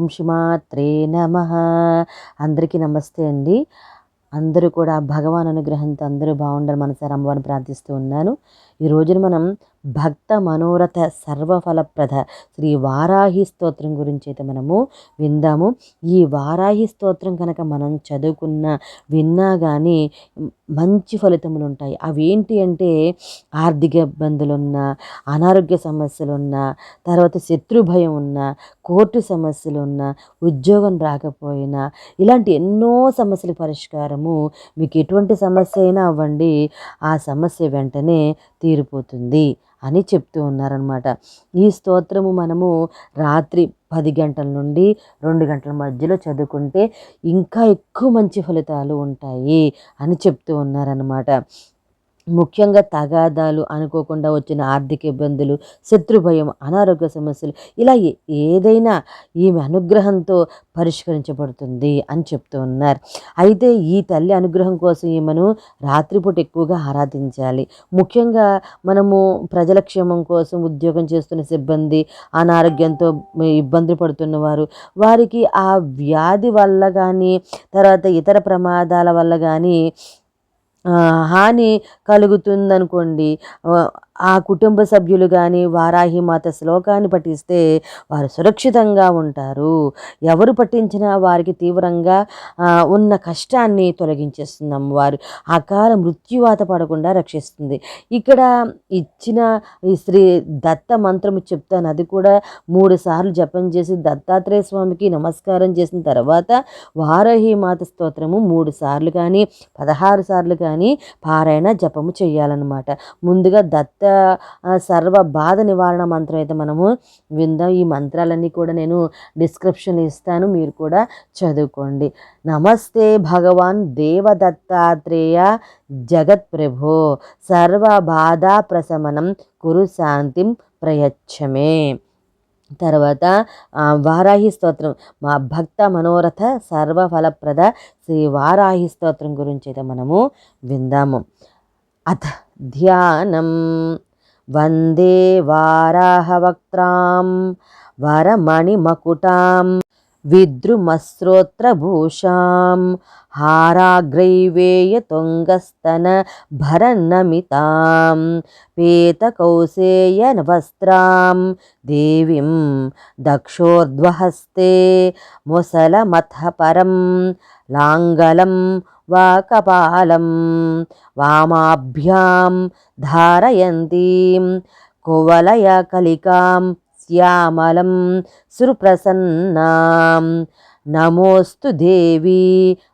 ఓం శ్రీమాత్రే నమ. అందరికీ నమస్తే అండి. అందరూ కూడా భగవాన్ అనుగ్రహంతో అందరూ బాగుండాలి మనసారి అమ్మవారిని ప్రార్థిస్తూ ఉన్నాను. ఈ రోజున మనం భక్త మనోరథ సర్వఫలప్రద. శ్రీ వారాహి స్తోత్రం గురించి అయితే మనము విందాము. ఈ వారాహి స్తోత్రం కనుక మనం చదువుకున్న విన్నా కానీ మంచి ఫలితములు ఉంటాయి అవి ఏంటి అంటే ఆర్థిక ఇబ్బందులు ఉన్న అనారోగ్య సమస్యలు ఉన్న తర్వాత శత్రు భయం ఉన్నా కోర్టు సమస్యలు ఉన్నా ఉద్యోగం రాకపోయినా ఇలాంటి ఎన్నో సమస్యల పరిష్కారము మీకు ఎటువంటి సమస్య అయినా అవ్వండి. ఆ సమస్య వెంటనే తీరిపోతుంది. అని చెప్తూ ఉన్నారనమాట ఈ స్తోత్రము మనము రాత్రి పది గంటల నుండి రెండు గంటల మధ్యలో చదువుకుంటే ఇంకా ఎక్కువ మంచి ఫలితాలు ఉంటాయి అని చెప్తూ ఉన్నారనమాట ముఖ్యంగా తగాదాలు అనుకోకుండా వచ్చిన ఆర్థిక ఇబ్బందులు శత్రుభయం అనారోగ్య సమస్యలు ఇలా ఏదైనా ఈమె అనుగ్రహంతో పరిష్కరించబడుతుంది అని చెప్తూ ఉన్నారు. అయితే ఈ తల్లి అనుగ్రహం కోసం ఈమెను రాత్రిపూట ఎక్కువగా ఆరాధించాలి. ముఖ్యంగా మనము ప్రజల క్షేమం కోసం ఉద్యోగం చేస్తున్న సిబ్బంది అనారోగ్యంతో ఇబ్బందులు పడుతున్న వారు వారికి ఆ వ్యాధి వల్ల కానీ తర్వాత ఇతర ప్రమాదాల వల్ల కానీ హాని కలుగుతుందనుకోండి ఆ కుటుంబ సభ్యులు కానీ వారాహిమాత శ్లోకాన్ని పఠిస్తే వారు సురక్షితంగా ఉంటారు. ఎవరు పఠించినా వారికి తీవ్రంగా ఉన్న కష్టాన్ని తొలగించేస్తుంది అమ్మవారు. అకాల మృత్యువాత పడకుండా రక్షిస్తుంది. ఇక్కడ ఇచ్చిన ఈ శ్రీ దత్త మంత్రము చెప్తాను. అది కూడా మూడు సార్లు జపం చేసి దత్తాత్రేయ స్వామికి నమస్కారం చేసిన తర్వాత వారాహి మాత స్తోత్రము మూడు సార్లు కానీ పదహారు సార్లు కానీ పారాయణ జపము చేయాలన్నమాట. ముందుగా దత్త సర్వ బాధ నివారణ మంత్రం అయితే మనము విందాం. ఈ మంత్రాలన్నీ కూడా నేను డిస్క్రిప్షన్ ఇస్తాను. మీరు కూడా చదువుకోండి. నమస్తే భగవాన్ దేవదత్తాత్రేయ జగత్ ప్రభో సర్వ బాధ ప్రశమనం కురు శాంతిం ప్రయచ్చమే. తర్వాత వారాహి స్తోత్రం. మా భక్త మనోరథ సర్వఫలప్రద శ్రీ వారాహి స్తోత్రం గురించి అయితే మనము విందాము. అథ ధ్యానం వందే వారాహవక్త్రాం వరమణిమకుటాం विद्रुमस्रोत्रभूषां हाराग्रैवेय तुङ्गस्तनभरन्नमितां पीतकौसेयनवस्त्रां देवीं दक्षोर्ध्वहस्ते मुसलमथ परं लाङ्गलं वा कपालं वामाभ्यां धारयन्तीं कुवलयकलिकां శ్యామలం సుప్రసన్నాం. నమోస్తు దేవి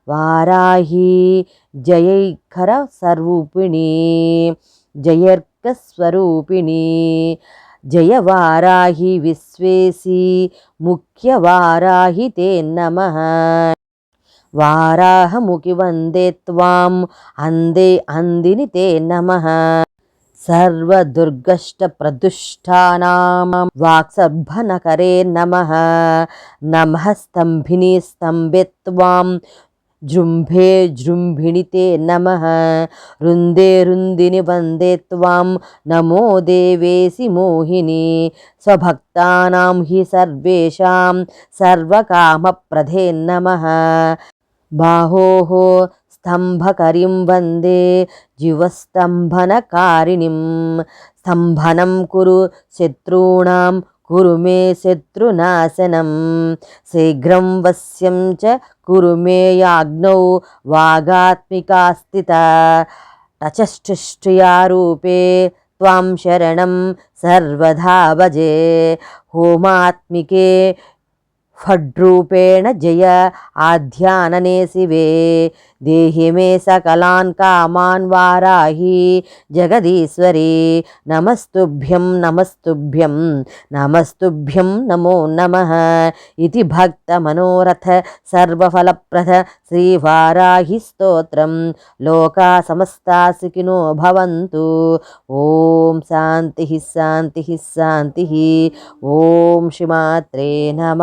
వారాహి. జయైఖర స్వరూపిణి. జయర్కస్వరూపిణి జయ వారాహి విశ్వేసి ముఖ్య వారాహి తే నమ. వారాహముఖి వందే త్వాం. అందే అందిని తే నమ. సర్వదుర్గష్టప్రదుష్టానాం వాక్సర్భనకరే నమ. నమ స్తంభిని స్తంభే త్వాం జృంభే జృంభిణి తే నమ. రుందే రుందిని వందే త్వాం నమో దేవేసి మోహిని. స్వభక్తానాం హి సర్వేషాం సర్వకామప్రదే నమ బాహోः स्तम्भकरीं वन्दे जीवस्तम्भनकारिणीं स्तम्भनं कुरु शत्रूणां कुरु मे शत्रुनाशनं शीघ्रं वश्यं च कुरु मे याज्ञौ वागात्मिका स्थिता टचष्टिष्ट्रियारूपे त्वां शरणं सर्वधा भजे होमात्मिके ఫడ్రూపేణ జయ ఆధ్యాననే శివే దేహి మే సకలాన్ కామాన్ వారాహి జగదీశ్వరి నమస్తుభ్యం నమస్తుభ్యం నమస్తుభ్యం నమో నమ ఇది భక్త మనోరథ సర్వఫలప్రద శ్రీవారాహి స్తోత్రం లోకా సమస్తా సుఖినో భవంతు ఓం శాంతి శాంతి శాంతి ఓం శ్రీమాత్రే నమ